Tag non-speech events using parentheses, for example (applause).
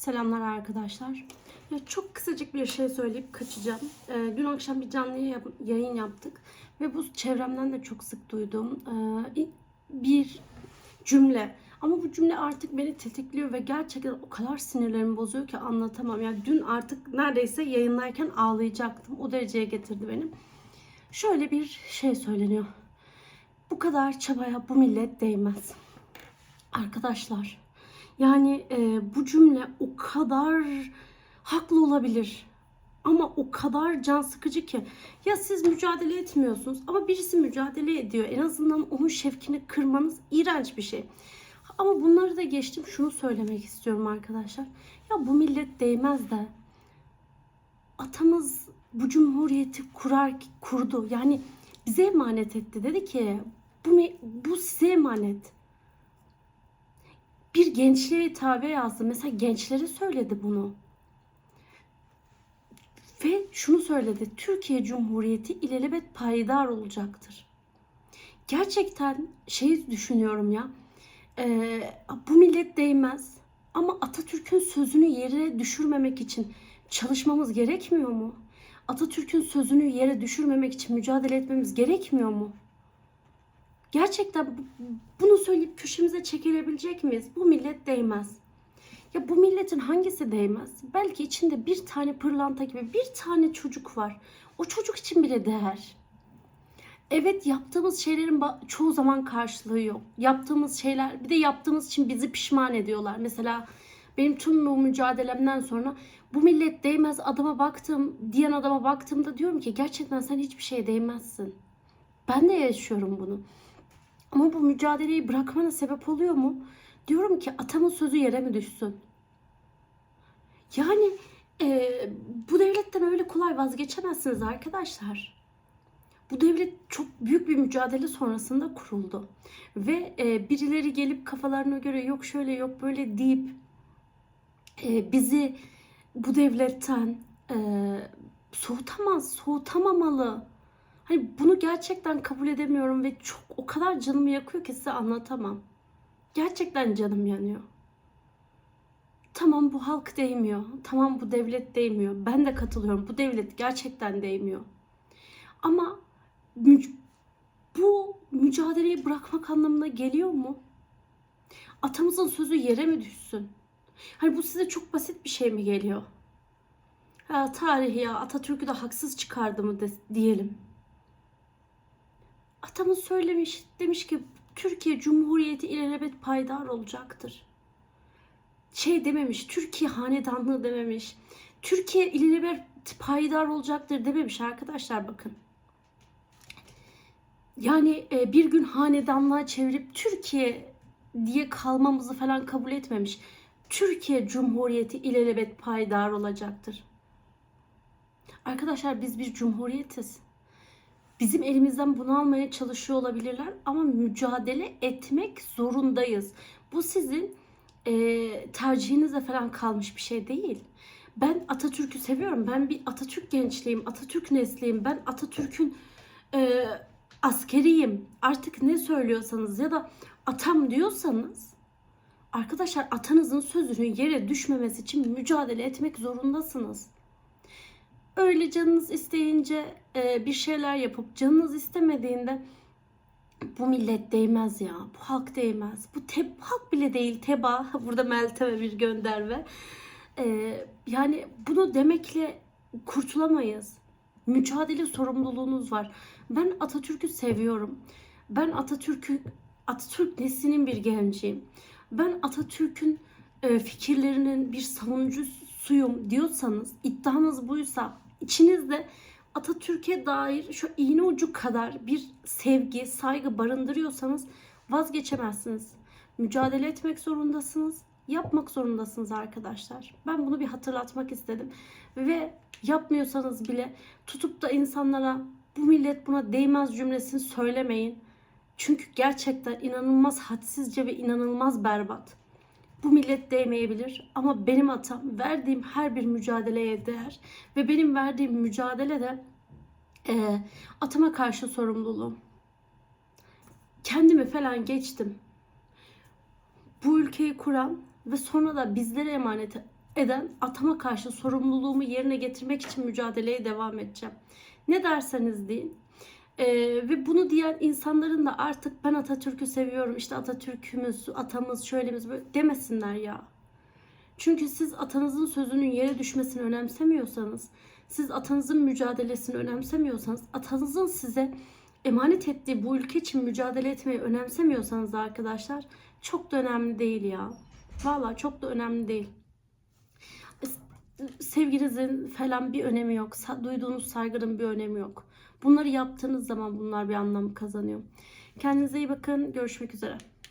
Selamlar arkadaşlar. Ya çok kısacık bir şey söyleyip kaçacağım. Ee, dün akşam bir canlı yay- yayın yaptık ve bu çevremden de çok sık duyduğum e, bir cümle. Ama bu cümle artık beni tetikliyor ve gerçekten o kadar sinirlerimi bozuyor ki anlatamam. Yani dün artık neredeyse yayınlarken ağlayacaktım. O dereceye getirdi benim. Şöyle bir şey söyleniyor. Bu kadar çabaya bu millet değmez. Arkadaşlar yani e, bu cümle o kadar haklı olabilir. Ama o kadar can sıkıcı ki. Ya siz mücadele etmiyorsunuz ama birisi mücadele ediyor. En azından onun şevkini kırmanız iğrenç bir şey. Ama bunları da geçtim. Şunu söylemek istiyorum arkadaşlar. Ya bu millet değmez de atamız bu cumhuriyeti kurar kurdu. Yani bize emanet etti. Dedi ki bu, bu size emanet bir gençliğe hitabe yazdı. Mesela gençlere söyledi bunu. Ve şunu söyledi. Türkiye Cumhuriyeti ilelebet payidar olacaktır. Gerçekten şey düşünüyorum ya. e, bu millet değmez. Ama Atatürk'ün sözünü yere düşürmemek için çalışmamız gerekmiyor mu? Atatürk'ün sözünü yere düşürmemek için mücadele etmemiz gerekmiyor mu? Gerçekten bu- bunu söyleyip köşemize çekilebilecek miyiz? Bu millet değmez. Ya bu milletin hangisi değmez? Belki içinde bir tane pırlanta gibi bir tane çocuk var. O çocuk için bile değer. Evet yaptığımız şeylerin çoğu zaman karşılığı yok. Yaptığımız şeyler bir de yaptığımız için bizi pişman ediyorlar. Mesela benim tüm bu mücadelemden sonra bu millet değmez adama baktım diyen adama baktığımda diyorum ki gerçekten sen hiçbir şeye değmezsin. Ben de yaşıyorum bunu. Ama bu mücadeleyi bırakmana sebep oluyor mu? Diyorum ki atamın sözü yere mi düşsün? Yani e, bu devletten öyle kolay vazgeçemezsiniz arkadaşlar. Bu devlet çok büyük bir mücadele sonrasında kuruldu. Ve e, birileri gelip kafalarına göre yok şöyle yok böyle deyip e, bizi bu devletten e, soğutamaz, soğutamamalı. Hani bunu gerçekten kabul edemiyorum ve çok o kadar canımı yakıyor ki size anlatamam. Gerçekten canım yanıyor. Tamam bu halk değmiyor. Tamam bu devlet değmiyor. Ben de katılıyorum. Bu devlet gerçekten değmiyor. Ama mü- bu mücadeleyi bırakmak anlamına geliyor mu? Atamızın sözü yere mi düşsün? Hani bu size çok basit bir şey mi geliyor? Ha, tarih ya Atatürk'ü de haksız çıkardı mı de- diyelim. Atamız söylemiş, demiş ki Türkiye Cumhuriyeti ilelebet payidar olacaktır. Şey dememiş, Türkiye hanedanlığı dememiş. Türkiye ilelebet payidar olacaktır dememiş arkadaşlar bakın. Yani e, bir gün hanedanlığa çevirip Türkiye diye kalmamızı falan kabul etmemiş. Türkiye Cumhuriyeti ilelebet payidar olacaktır. Arkadaşlar biz bir cumhuriyetiz bizim elimizden bunu almaya çalışıyor olabilirler ama mücadele etmek zorundayız. Bu sizin e, tercihinize falan kalmış bir şey değil. Ben Atatürk'ü seviyorum. Ben bir Atatürk gençliğim, Atatürk nesliyim. Ben Atatürk'ün e, askeriyim. Artık ne söylüyorsanız ya da atam diyorsanız arkadaşlar atanızın sözünün yere düşmemesi için mücadele etmek zorundasınız öyle canınız isteyince e, bir şeyler yapıp canınız istemediğinde bu millet değmez ya. Bu halk değmez. Bu te- halk bile değil teba. (laughs) Burada Meltem'e bir gönderme. E, yani bunu demekle kurtulamayız. Mücadele sorumluluğunuz var. Ben Atatürk'ü seviyorum. Ben Atatürk'ü Atatürk neslinin bir genciyim. Ben Atatürk'ün e, fikirlerinin bir savunucusuyum diyorsanız, iddianız buysa, içinizde Atatürk'e dair şu iğne ucu kadar bir sevgi, saygı barındırıyorsanız vazgeçemezsiniz. Mücadele etmek zorundasınız. Yapmak zorundasınız arkadaşlar. Ben bunu bir hatırlatmak istedim. Ve yapmıyorsanız bile tutup da insanlara bu millet buna değmez cümlesini söylemeyin. Çünkü gerçekten inanılmaz hadsizce ve inanılmaz berbat. Bu millet değmeyebilir ama benim atam verdiğim her bir mücadeleye değer ve benim verdiğim mücadele de e, atama karşı sorumluluğum. Kendimi falan geçtim. Bu ülkeyi kuran ve sonra da bizlere emanet eden atama karşı sorumluluğumu yerine getirmek için mücadeleye devam edeceğim. Ne derseniz deyin. Ee, ve bunu diyen insanların da artık ben Atatürk'ü seviyorum işte Atatürk'ümüz, atamız, şöylemiz böyle demesinler ya. Çünkü siz atanızın sözünün yere düşmesini önemsemiyorsanız, siz atanızın mücadelesini önemsemiyorsanız, atanızın size emanet ettiği bu ülke için mücadele etmeyi önemsemiyorsanız arkadaşlar çok da önemli değil ya. Vallahi çok da önemli değil. Sevginizin falan bir önemi yok. Duyduğunuz saygının bir önemi yok. Bunları yaptığınız zaman bunlar bir anlam kazanıyor. Kendinize iyi bakın. Görüşmek üzere.